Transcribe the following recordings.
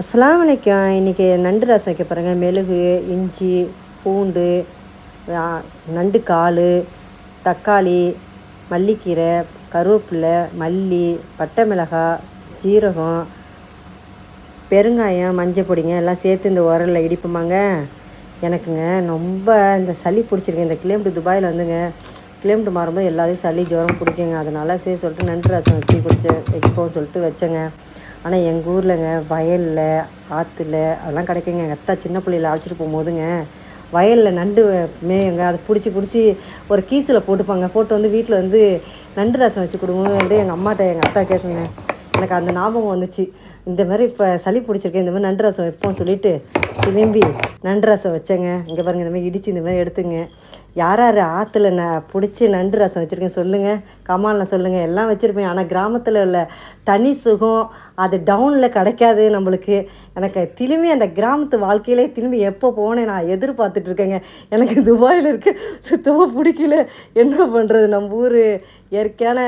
அஸ்லாம் வலைக்கம் இன்றைக்கி நண்டு ரசம் வைக்க பாருங்கள் மெழுகு இஞ்சி பூண்டு நண்டு கால் தக்காளி மல்லிக்கீரை கருவேப்பிலை மல்லி பட்டை மிளகாய் ஜீரகம் பெருங்காயம் மஞ்சள் பொடிங்க. எல்லாம் சேர்த்து இந்த உரலில் இடிப்புமாங்க. எனக்குங்க ரொம்ப இந்த சளி பிடிச்சிருக்கு. இந்த கிளேம்டு துபாயில் வந்துங்க. கிளேம்டு மாறும்போது எல்லாத்தையும் சளி ஜுரம் பிடிக்குங்க. அதனால் சரி சொல்லிட்டு நண்டு ரசம் வச்சு குடிச்சு வைப்போம் சொல்லிட்டு வச்சேங்க. ஆனால் எங்கள் ஊர்லங்க வயலில் ஆற்றுல அதெல்லாம் கிடைக்குங்க. எங்கள் அத்தா சின்ன பிள்ளையில அழைச்சிட்டு போகும்போதுங்க வயலில் நண்டு மேயுங்க. அதை பிடிச்சி பிடிச்சி ஒரு கீசில் போட்டுப்பாங்க. போட்டு வந்து வீட்டில் வந்து நண்டு ரசம் வச்சு கொடுங்கன்னு வந்து எங்கள் அம்மாட்ட எங்கள் அத்தா கேட்குங்க. எனக்கு அந்த ஞாபகம் வந்துச்சு. இந்த மாதிரி இப்போ சளி பிடிச்சிருக்கேன் இந்த மாதிரி நண்டு ரசம் வைப்போம் சொல்லிட்டு திரும்பி நண்டு ரசம் வச்சேங்க. இங்கே பாருங்க இந்த மாதிரி இடித்து இந்த மாதிரி எடுத்துங்க. யார் யார் ஆற்றுல ந பிடிச்சி நண்டு ரசம் வச்சுருக்கேன் சொல்லுங்கள் கமாலில் சொல்லுங்கள் எல்லாம் வச்சுருப்பேன். ஆனால் கிராமத்தில் உள்ள தனி சுகம் அது டவுனில் கிடைக்காது நம்மளுக்கு. எனக்கு திரும்பி அந்த கிராமத்து வாழ்க்கையிலே திரும்பி எப்போ போனேன் நான் எதிர்பார்த்துட்ருக்கேங்க எனக்கு துபாயில் இருக்க. சுத்தமாக பிடிக்கல. என்ன பண்ணுறது நம்ம ஊர் இயற்கையான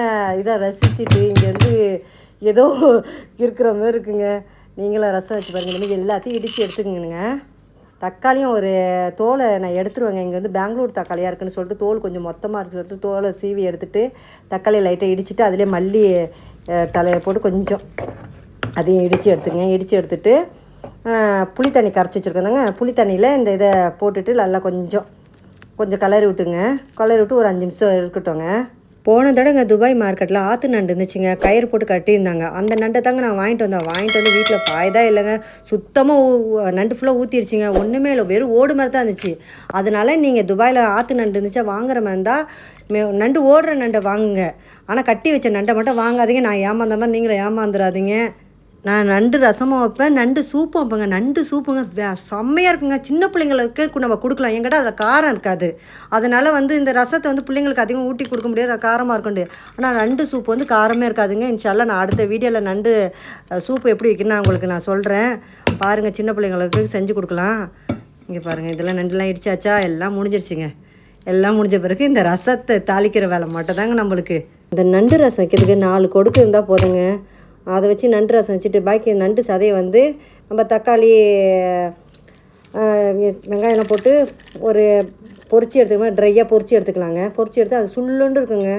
இதை ரசிச்சுட்டு இங்கேருந்து ஏதோ இருக்கிற மாதிரி இருக்குங்க. நீங்களும் ரசம் வச்சு பாருங்க. எல்லாத்தையும் இடித்து எடுத்துக்கணுங்க தக்காளியும் ஒரு தோலை நான் எடுத்துருவேங்க. இங்கே வந்து பெங்களூர் தக்காளியாக இருக்குன்னு சொல்லிட்டு தோல் கொஞ்சம் மொத்தமாக இருக்குன்னு சொல்லிட்டு தோலை சீவி எடுத்துட்டு தக்காளியை லைட்டாக இடிச்சிட்டு அதிலே மல்லி தலையை போட்டு கொஞ்சம் அதையும் இடித்து எடுத்துங்க இடித்து எடுத்துட்டு புளி தண்ணி கரைச்சி வச்சுருக்கோங்க புளி தண்ணியில் இந்த இதை போட்டுட்டு நல்லா கொஞ்சம் கொஞ்சம் கலரி விட்டுங்க. கலரி விட்டு ஒரு அஞ்சு நிமிஷம் இருக்கட்டும்ங்க. போன தடவை துபாய் மார்க்கெட்டில் ஆற்று நண்டு இருந்துச்சுங்க. கயிறு போட்டு கட்டியிருந்தாங்க. அந்த நண்டை தாங்க நான் வாங்கிட்டு வந்தேன். வாங்கிட்டு வந்து வீட்டில் ஃபாய்தா இல்லைங்க. சுத்தமாக நண்டு ஃபுல்லாக ஊற்றிருச்சிங்க ஒன்றுமே இல்லை. வெறும் ஓடு மாதிரி தான் இருந்துச்சு. அதனால நீங்கள் துபாயில் ஆற்று நண்டு இருந்துச்சா வாங்குற மாதிரி இருந்தால் மே- நண்டு ஓடுற நண்டை வாங்குங்க. ஆனால் கட்டி வச்ச நண்டை மட்டும் வாங்காதீங்க. நான் ஏமாந்த மாதிரி நீங்களும் ஏமாந்துடாதீங்க நான் நண்டு ரசமும் வைப்பேன் நண்டு சூப்பும் வைப்பேங்க. நண்டு சூப்புங்க வே- செம்மையாக இருக்குங்க. சின்ன பிள்ளைங்களுக்கு நம்ம கொடுக்கலாம். எங்கிட்ட அதில் காரம் இருக்காது. அதனால் வந்து இந்த ரசத்தை வந்து பிள்ளைங்களுக்கு அதிகம் ஊட்டி கொடுக்க முடியாது. காரமாக இருக்குண்டு ஆனால் நண்டு சூப் வந்து காரமே இருக்காதுங்க. இன்ஷால்லா நான் அடுத்த வீடியோவில் நண்டு சூப்பு எப்படி வைக்கணும்னு உங்களுக்கு நான் சொல்கிறேன் பாருங்கள் சின்ன பிள்ளைங்களுக்கு செஞ்சு கொடுக்கலாம். இங்கே பாருங்கள் இதெல்லாம் நண்டுலாம் இடிச்சாச்சா? எல்லாம் முடிஞ்சிருச்சுங்க. எல்லாம் முடிஞ்ச பிறகு இந்த ரசத்தை தாளிக்கிற வேலை மட்டும் தாங்க நம்மளுக்கு. இந்த நண்டு ரசம் வைக்கிறதுக்கு நாலு கொடுக்கு இருந்தால் போதுங்க. அதை வச்சு நண்டு ரசம் வச்சுட்டு பாக்கி நண்டு சதையை வந்து நம்ம தக்காளி வெங்காயம் வெங்காயம்லாம் போட்டு ஒரு பொரிச்சு எடுத்துக்கலாம்? ட்ரையாக பொரிச்சு எடுத்துக்கலாங்க. பொரிச்சு எடுத்து அது சுள்ளுண்டு இருக்குங்க.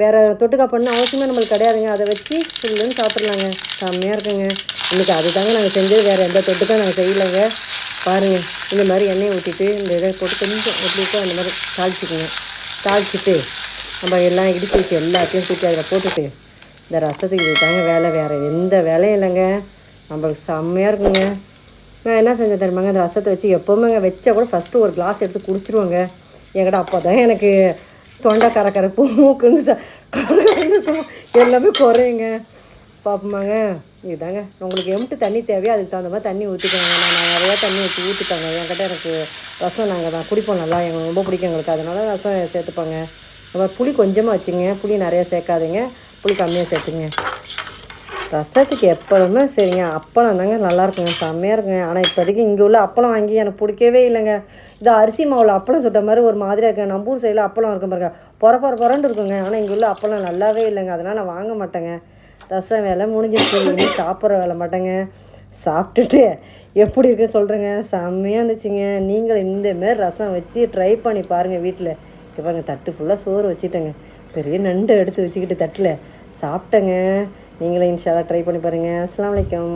வேறு தொட்டுக்கா பண்ண அவசியமே நம்மளுக்கு கிடையாதுங்க. அதை வச்சு சுள்ளுன்னு சாப்பிட்றலாங்க செம்மையாக இருக்குங்க. இன்றைக்கி அதுதாங்க நாங்கள் செஞ்சது. வேறு எந்த தொட்டுக்கா நாங்கள் செய்யலைங்க. பாருங்கள் இந்த மாதிரி எண்ணெயை ஊற்றிட்டு இந்த இதை போட்டு கொஞ்சம் எப்படி இருக்கோ அந்த மாதிரி தாளிச்சுக்குங்க. தாளிச்சிட்டு நம்ம எல்லாம் இடிச்சு வச்சு எல்லாத்தையும் தூக்கி அதில் போட்டுட்டு இந்த ரசத்துக்கு இது தாங்க வேலை வேறு எந்த வேலையும் இல்லைங்க. நம்மளுக்கு செம்மையாக இருக்குங்க. நான் என்ன செஞ்சேன் தெரியுமாங்க? அந்த ரசத்தை வச்சு எப்போவுமே வச்சா கூட ஃபஸ்ட்டு ஒரு கிளாஸ் எடுத்து குடிச்சிருவோங்க. என்கிட்ட அப்போ தான் எனக்கு தொண்டை கரக்கரப்பு மூக்குன்னு ச- எல்லாமே குறையுங்க. பார்ப்போமாங்க இதுதாங்க. உங்களுக்கு எம்ட்டு தண்ணி தேவையோ? அதுக்கு தகுந்த மாதிரி தண்ணி ஊற்றிக்கோங்க நான் நிறையா தண்ணி ஊற்றி ஊற்றிட்டாங்க என்கிட்ட எனக்கு ரசம் நாங்கள் தான் குடிப்போம். நல்லா எங்களுக்கு ரொம்ப பிடிக்கும் எங்களுக்கு. அதனால ரசம் சேர்த்துப்பாங்க. அப்புறம் புளி கொஞ்சமாக வச்சுங்க. புளி நிறையா சேர்க்காதீங்க. புளி கம்மியாக சேர்த்துங்க. ரசத்துக்கு எப்போதுமே சரிங்க. அப்பளம் தாங்க நல்லாயிருக்குங்க செம்மையாக இருக்குங்க. ஆனால் இப்போதைக்கு இங்கே உள்ள அப்பளம் வாங்கி எனக்கு பிடிக்கவே இல்லைங்க. இது அரிசி மாவில் அப்பளம் சுட்ட மாதிரி ஒரு மாதிரியாக இருக்குங்க நம்பூர் சைடில் அப்பளம் இருக்கும் பாருங்க. பொற பொற பொறண்டு இருக்குங்க. ஆனால் இங்கே உள்ள அப்பளம் நல்லாவே இல்லைங்க. அதனால் நான் வாங்க மாட்டேங்க. ரசம் வேலை முடிஞ்சிருச்சு. சாப்பிட்ற வேலை மாட்டேங்க. சாப்பிட்டுட்டு எப்படி இருக்குன்னு சொல்கிறேங்க செம்மையாக இருந்துச்சுங்க. நீங்களும் இந்தமாரி ரசம் வச்சு ட்ரை பண்ணி பாருங்கள் வீட்டில் இங்கே பாருங்கள் தட்டு ஃபுல்லாக சோறு வச்சுட்டேங்க. பெரிய நண்டு எடுத்து வச்சுக்கிட்டு தட்டில். சாப்பிட்டேங்க. நீங்களும் இன்ஷாலாக ட்ரை பண்ணி பாருங்கள் அஸ்லாம் வலைக்கம்